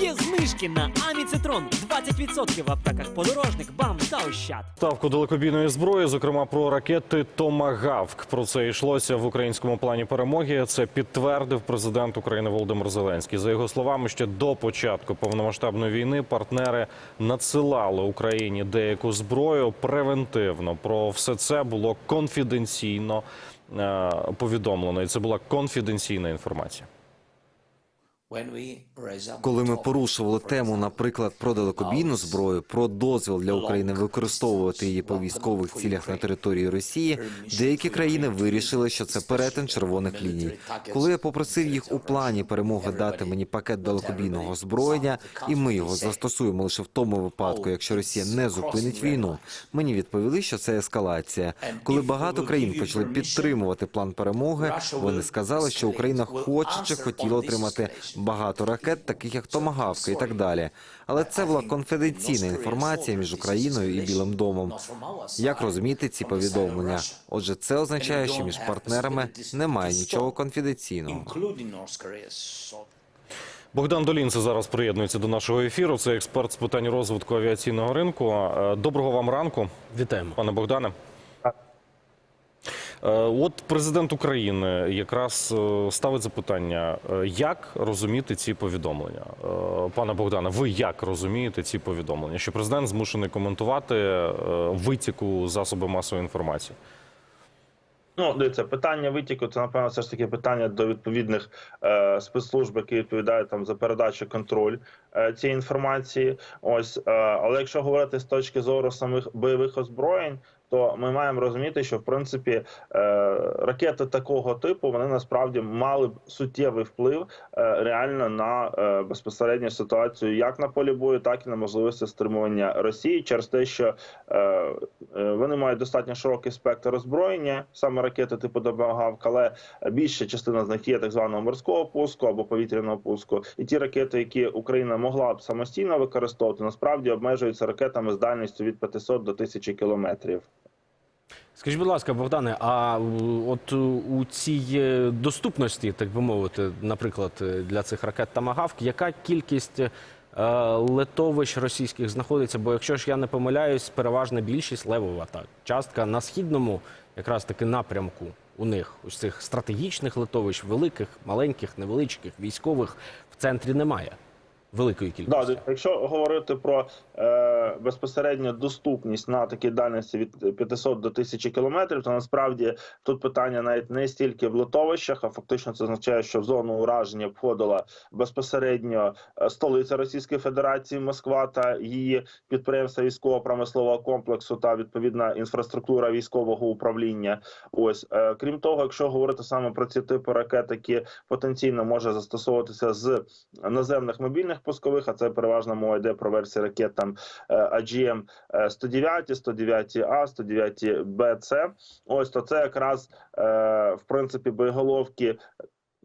Є знижки на Аміцитрон 20% в аптеках подорожник, бам та ощад. Ставку далекобійної зброї, зокрема про ракети Томагавк. Про це йшлося в українському плані перемоги. Це підтвердив президент України Володимир Зеленський. За його словами, ще до початку повномасштабної війни партнери надсилали Україні деяку зброю превентивно. Про все це було конфіденційно е, повідомлено, і це була конфіденційна інформація. Коли ми порушували тему, наприклад, про далекобійну зброю, про дозвіл для України використовувати її по військових цілях на території Росії, деякі країни вирішили, що це перетин червоних ліній. Коли я попросив їх у плані перемоги дати мені пакет далекобійного озброєння, і ми його застосуємо лише в тому випадку, якщо Росія не зупинить війну, мені відповіли, що це ескалація. Коли багато країн почали підтримувати план перемоги, вони сказали, що Україна хоче чи хотіла отримати багато ракет, таких як Томагавка і так далі. Але це була конфіденційна інформація між Україною і Білим домом. Як розуміти ці повідомлення? Отже, це означає, що між партнерами немає нічого конфіденційного. Богдан Долінце зараз приєднується до нашого ефіру. Це експерт з питань розвитку авіаційного ринку. Е, Доброго вам ранку. Вітаємо. Пане Богдане. Е, От президент України якраз е, ставить запитання, е, як розуміти ці повідомлення. Пане Богдане, ви як розумієте ці повідомлення? Що президент змушений коментувати витіку засоби масової інформації? Ну, дивіться, питання витіку це напевно все ж таки питання до відповідних е, спецслужб, які відповідають там за передачу контроль е, цієї інформації. Ось, е, але якщо говорити з точки зору самих бойових озброєнь, то ми маємо розуміти, що в принципі е, ракети такого типу вони насправді мали б суттєвий вплив е, реально на е, безпосередню ситуацію, як на полі бою, так і на можливості стримування Росії через те, що вони мають достатньо широкий спектр озброєння, саме ракети типу Добагавк, але більша частина з них є так званого морського пуску або повітряного пуску. І ті ракети, які Україна могла б самостійно використовувати, насправді обмежуються ракетами з дальністю від 500 до 1000 кілометрів. Скажіть, будь ласка, Богдане, а от у цій е, доступності, так би мовити, наприклад, е, для цих ракет Тамагавк, яка кількість е, летовищ російських знаходиться? Бо якщо ж я не помиляюсь, переважна більшість левова та частка на східному якраз таки напрямку у них ось цих стратегічних летовищ, великих, маленьких, невеличких, військових в центрі немає. Великої Да, кількості. дивіться, якщо говорити про е, безпосередньо доступність на такі дальності від 500 до 1000 кілометрів, то насправді тут питання навіть не стільки в литовищах, а фактично це означає, що в зону ураження входила безпосередньо е, столиця Російської Федерації Москва та її підприємства військово-промислового комплексу та відповідна інфраструктура військового управління. Ось е, крім того, якщо говорити саме про ці типи ракет, які потенційно може застосовуватися з наземних мобільних пускових, а це переважно мова йде про версії ракет там е, AGM 109, 109 А, 109 БЦ. Ось то це якраз е, в принципі боєголовки.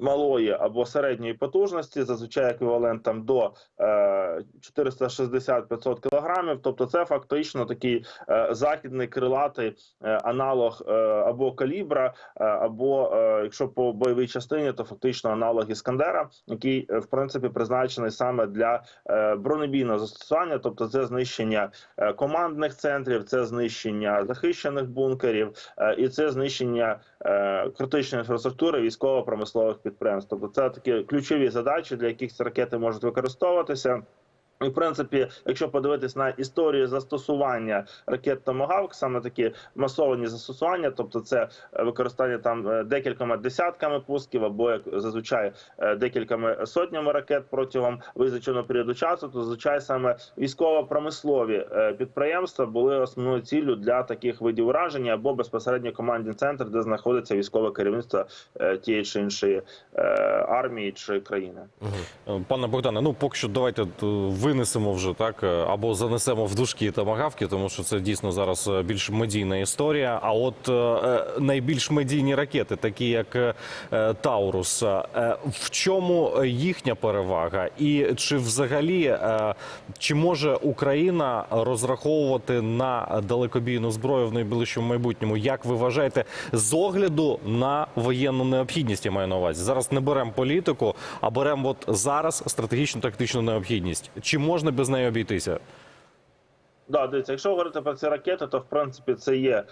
Малої або середньої потужності, зазвичай еквівалент там до е, 460-500 кілограмів. Тобто, це фактично такий е, західний крилатий е, аналог е, або калібра, е, або е, якщо по бойовій частині, то фактично аналог іскандера, який е, в принципі призначений саме для е, бронебійного застосування, тобто це знищення е, командних центрів, це знищення захищених бункерів е, і це знищення е, критичної інфраструктури військово-промислових підприємств. Тобто це такі ключові задачі, для яких ці ракети можуть використовуватися. І, в принципі, якщо подивитись на історію застосування ракет Томагавк, саме такі масовані застосування, тобто це е, використання там е, декількома десятками пусків, або як зазвичай е, декількома сотнями ракет протягом визначеного періоду часу, то зазвичай саме військово-промислові підприємства були основною ціллю для таких видів ураження або безпосередньо командний центр, де знаходиться військове керівництво тієї чи іншої армії чи країни. Пане Богдане, ну поки що давайте ви винесемо вже так е, або занесемо в дужки томагавки, тому що це дійсно зараз е, більш медійна історія. А от е, найбільш медійні ракети, такі як Таурус, в чому їхня перевага? І чи взагалі чи може Україна розраховувати на далекобійну зброю в найближчому майбутньому? Як ви вважаєте, з огляду на воєнну необхідність, я маю на увазі? Зараз не беремо політику, а беремо от зараз стратегічну тактичну необхідність. Чи можна без неї обійтися? Да, дивіться, якщо говорити про ці ракети, то в принципі це є е,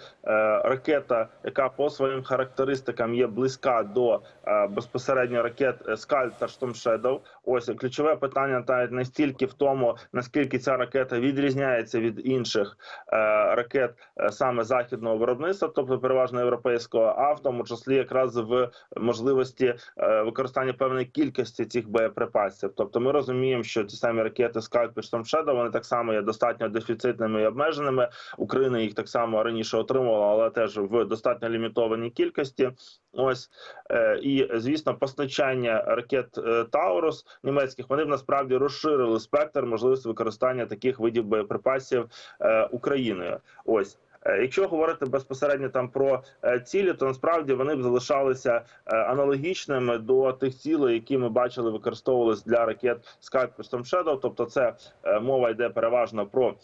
ракета, яка по своїм характеристикам є близька до е, безпосередньо ракет е, Скальд та Storm Shadow. Ось ключове питання навіть не стільки в тому, наскільки ця ракета відрізняється від інших е, ракет е, саме західного виробництва, тобто переважно європейського, а в тому числі якраз в можливості е, використання певної кількості цих боєприпасів. Тобто, ми розуміємо, що ті самі ракети Скальд Storm Shadow, вони так само є достатньо дефіцитними і обмеженими. Україна їх так само раніше отримувала, але теж в достатньо лімітованій кількості. Ось е, і звісно, постачання ракет е, Таурус німецьких вони насправді розширили спектр можливості використання таких видів боєприпасів е, Україною. Ось. Е, Якщо говорити безпосередньо там про е, цілі, то насправді вони б залишалися е, аналогічними до тих цілей, які ми бачили, використовувалися для ракет Skype Storm Shadow. Тобто, це мова йде переважно про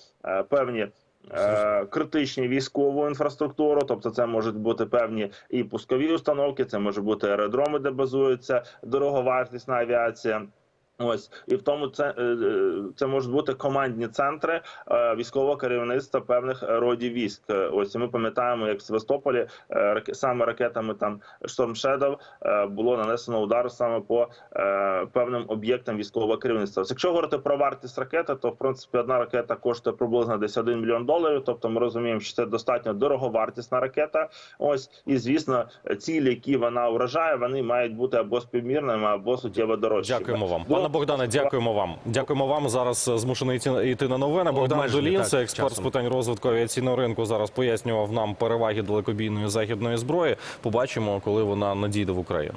певні. Критичні військову інфраструктуру, тобто це можуть бути певні і пускові установки, це може бути аеродроми, де базується дороговартісна авіація. Ось і в тому це, е, е, це можуть бути командні центри е, військового керівництва певних родів військ. Ось і ми пам'ятаємо, як в Севастополі саме ракетами там Shadow е, було нанесено удар саме по певним об'єктам військового керівництва. Ось Якщо говорити про вартість ракети, то в принципі одна ракета коштує приблизно десь 1 мільйон доларів. Тобто ми розуміємо, що це достатньо дороговартісна ракета. Ось і звісно, цілі, які вона вражає, вони мають бути або співмірними, або суттєво дорожчими. Дякуємо вам, пане Богдане. Дякуємо вам. Дякуємо вам. Зараз е, змушений йти, на новини. Богдан Обмежений, Долін, так, це експерт з питань розвитку авіаційного ринку. Зараз пояснював нам переваги далекобійної західної зброї. Побачимо, коли вона надійде в Україну.